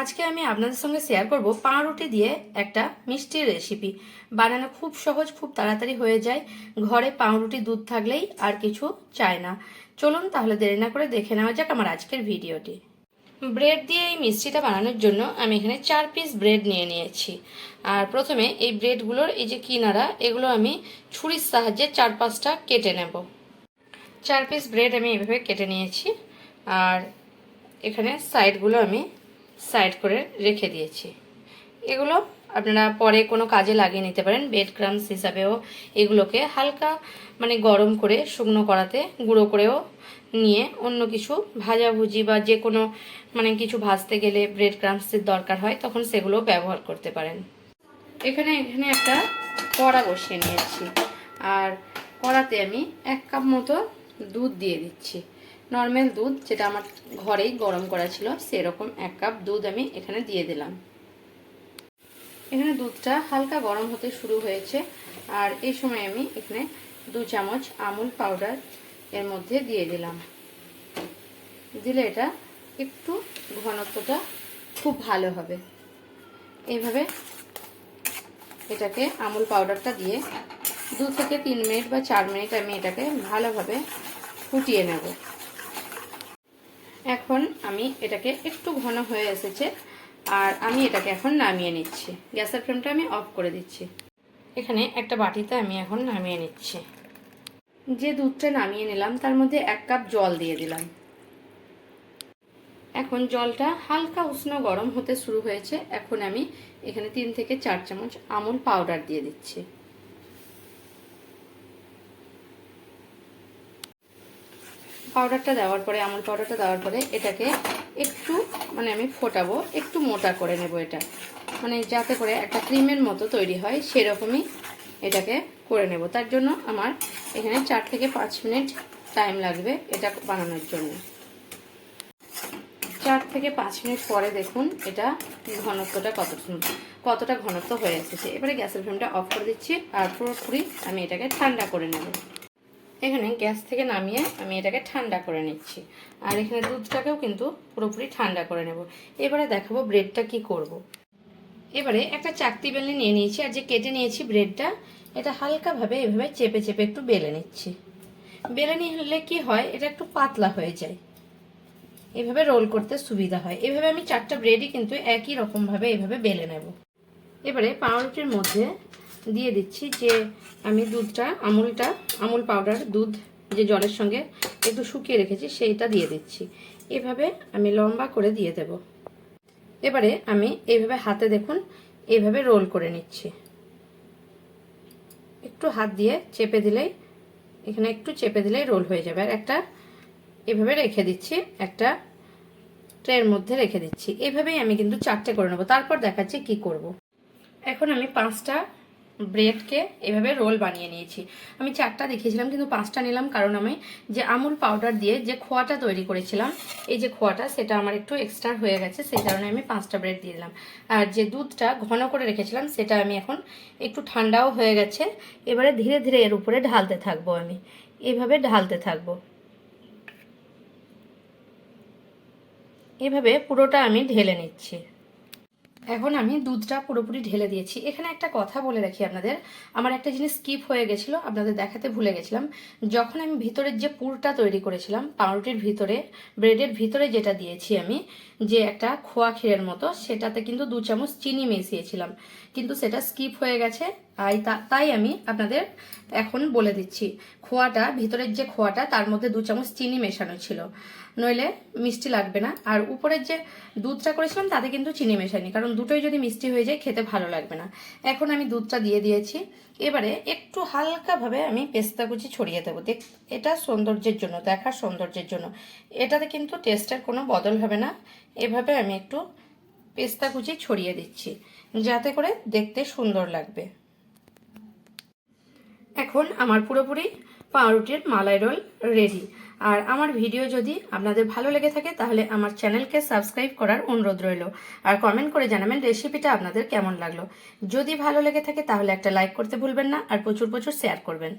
আজকে আমি আপনাদের সঙ্গে শেয়ার করব পাউরুটি দিয়ে একটা মিষ্টির রেসিপি বানানো খুব সহজ, খুব তাড়াতাড়ি হয়ে যায়। ঘরে পাউরুটি দুধ থাকলেই আর কিছু চায় না। চলুন তাহলে দেরি না করে দেখে নেওয়া যাক আমার আজকের ভিডিওটি। ব্রেড দিয়ে এই মিষ্টিটা বানানোর জন্য আমি এখানে চার পিস ব্রেড নিয়ে নিয়েছি। আর প্রথমে এই ব্রেডগুলোর এই যে কিনারা, এগুলো আমি ছুরির সাহায্যে চার পাঁচটা কেটে নেব। চার পিস ব্রেড আমি এভাবে কেটে নিয়েছি। আর এখানে সাইডগুলো আমি সাইড করে রেখে দিয়েছি। এগুলো আপনারা পরে কোনো কাজে লাগিয়ে নিতে পারেন। বেড ক্রামস হিসাবেও এগুলোকে হালকা মানে গরম করে শুকনো করাতে, গুঁড়ো করেও নিয়ে অন্য কিছু ভাজাভুজি বা যে কোনো মানে কিছু ভাজতে গেলে ব্রেড ক্রামসের দরকার হয়, তখন সেগুলো ব্যবহার করতে পারেন। এখানে এখানে একটা কড়া বসিয়ে নিয়েছি। আর কড়াতে আমি এক কাপ মতো দুধ দিয়ে দিচ্ছি। নর্মাল দুধ যেটা আমার ঘরেই গরম করা ছিল, সেরকম এক কাপ দুধ আমি এখানে দিয়ে দিলাম। এখানে দুধটা হালকা গরম হতে শুরু হয়েছে, আর এই সময় আমি এখানে দু চামচ আমুল পাউডার এর মধ্যে দিয়ে দিলাম। দিলে এটা একটু ঘনত্বটা খুব ভালো হবে। এইভাবে এটাকে আমুল পাউডারটা দিয়ে দু থেকে তিন মিনিট বা চার মিনিট আমি এটাকে ভালোভাবে ফুটিয়ে নেব। এখন আমি এটাকে একটু ঘন হয়ে এসেছে আর আমি এটাকে এখন নামিয়ে নিচ্ছি। গ্যাসের ফ্লেমটা আমি অফ করে দিচ্ছি। এখানে একটা বাটিতে আমি এখন নামিয়ে নিচ্ছি। যে দুধটা নামিয়ে নিলাম, তার মধ্যে এক কাপ জল দিয়ে দিলাম। এখন জলটা হালকা উষ্ণ গরম হতে শুরু হয়েছে। এখন আমি এখানে তিন থেকে চার চামচ আমুল পাউডার দিয়ে দিচ্ছি। পাউডারটা দেওয়ার পরে, আমুল পাউডারটা দেওয়ার পরে এটাকে একটু মানে আমি ফোটাবো, একটু মোটা করে নেব এটা। মানে যাতে করে একটা ক্রিমের মতো তৈরি হয়, সেরকমই এটাকে করে নেব। তার জন্য আমার এখানে চার থেকে পাঁচ মিনিট টাইম লাগবে এটা বানানোর জন্য। চার থেকে পাঁচ মিনিট পরে দেখুন এটা ঘনত্বটা কত কতটা ঘনত্ব হয়ে এসেছে। এবারে গ্যাসের ফ্লেমটা অফ করে দিচ্ছি আর পুরোপুরি আমি এটাকে ঠান্ডা করে নেব। এখানে গ্যাস থেকে নামিয়ে আমি এটাকে ঠান্ডা করে নিচ্ছি। আর এখানে দুধটাকেও কিন্তু পুরোপুরি ঠান্ডা করে নেব। এবারে দেখাবো ব্রেডটা কি করব। এবারে একটা চাকতি বেলে নিয়ে নিয়েছি, আর যে কেটে নিয়েছি ব্রেডটা, এটা হালকাভাবে এভাবে চেপে চেপে একটু বেলে নিচ্ছি। বেলে নিলে কি হয়, এটা একটু পাতলা হয়ে যায়। এভাবে রোল করতে সুবিধা হয়। এভাবে আমি চারটা ব্রেডই কিন্তু একই রকমভাবে এভাবে বেলে নেব। এবারে পাউরুটির মধ্যে দিয়ে দিচ্ছি যে আমি দুধটা, আমুলটা, আমুল পাউডার দুধ যে জলের সঙ্গে একটু শুকিয়ে রেখেছি সেইটা দিয়ে দিচ্ছি। এভাবে আমি লম্বা করে দিয়ে দেব। এবারে আমি এইভাবে হাতে দেখুন, এইভাবে রোল করে নিচ্ছি। একটু হাত দিয়ে চেপে দিলেই, এখানে একটু চেপে দিলেই রোল হয়ে যাবে। আর একটা এভাবে রেখে দিচ্ছি, একটা ট্রের মধ্যে রেখে দিচ্ছি। এভাবেই আমি কিন্তু চারটে করে নেব। তারপর দেখাচ্ছি কি করব। এখন আমি পাঁচটা ব্রেডকে এভাবে রোল বানিয়ে নিয়েছি। আমি চারটা দেখিয়েছিলাম কিন্তু পাঁচটা নিলাম কারণ আমি যে আমুল পাউডার দিয়ে যে খোয়াটা তৈরি করেছিলাম, এই যে খোয়াটা, সেটা আমার একটু এক্সট্রা হয়ে গেছে, সেই কারণে আমি পাঁচটা ব্রেড দিয়ে দিলাম। আর যে দুধটা ঘন করে রেখেছিলাম, সেটা আমি এখন একটু ঠান্ডাও হয়ে গেছে, এবারে ধীরে ধীরে এর উপরে ঢালতে থাকব আমি। এভাবে ঢালতে থাকব। এভাবে পুরোটা আমি ঢেলে নিচ্ছি। এখন আমি দুধটা পুরোপুরি ঢেলে দিয়েছি। এখানে একটা কথা বলে রাখি আপনাদের। আমার একটা জিনিস স্কিপ হয়ে গেছিল, আপনাদের দেখাতে ভুলে গেছিলাম। যখন আমি ভিতরের যে পুরটা তৈরি করেছিলাম, পাউরুটির ভিতরে ব্রেডের ভিতরে যেটা দিয়েছি আমি, যে একটা খোয়া ক্ষীরের মতো, সেটাতে কিন্তু দু চামচ চিনি মিশিয়েছিলাম। কিন্তু সেটা স্কিপ হয়ে গেছে। তাই তাই আমি আপনাদের এখন বলে দিচ্ছি। খোয়াটা, ভিতরের যে খোয়াটা, তার মধ্যে দু চামচ চিনি মেশানো ছিল। নইলে মিষ্টি লাগবে না। আর উপরের যে দুধটা করেছিলাম, তাতে কিন্তু চিনি মেশাইনি কারণ দুটোই যদি মিষ্টি হয়ে যায়, খেতে ভালো লাগবে না। এখন আমি দুধটা দিয়ে দিয়েছি। এবারে একটু হালকাভাবে আমি পেস্তা কুচি ছড়িয়ে দেবো। দেখ, এটা সৌন্দর্যের জন্য, দেখার সৌন্দর্যের জন্য। এটাতে কিন্তু টেস্টের কোনো বদল হবে না। এভাবে আমি একটু পেস্তা কুচি ছড়িয়ে দিচ্ছি, যাতে করে দেখতে সুন্দর লাগবে। এখন আমার পুরোপুরি পাউরুটির মালাই রোল রেডি। আর আমার ভিডিও যদি আপনাদের ভালো লেগে থাকে, তাহলে আমার চ্যানেলকে সাবস্ক্রাইব করার অনুরোধ রইল। আর কমেন্ট করে জানাবেন রেসিপিটা আপনাদের কেমন লাগল। যদি ভালো লেগে থাকে, তাহলে একটা লাইক করতে ভুলবেন না, আর প্রচুর প্রচুর শেয়ার করবেন।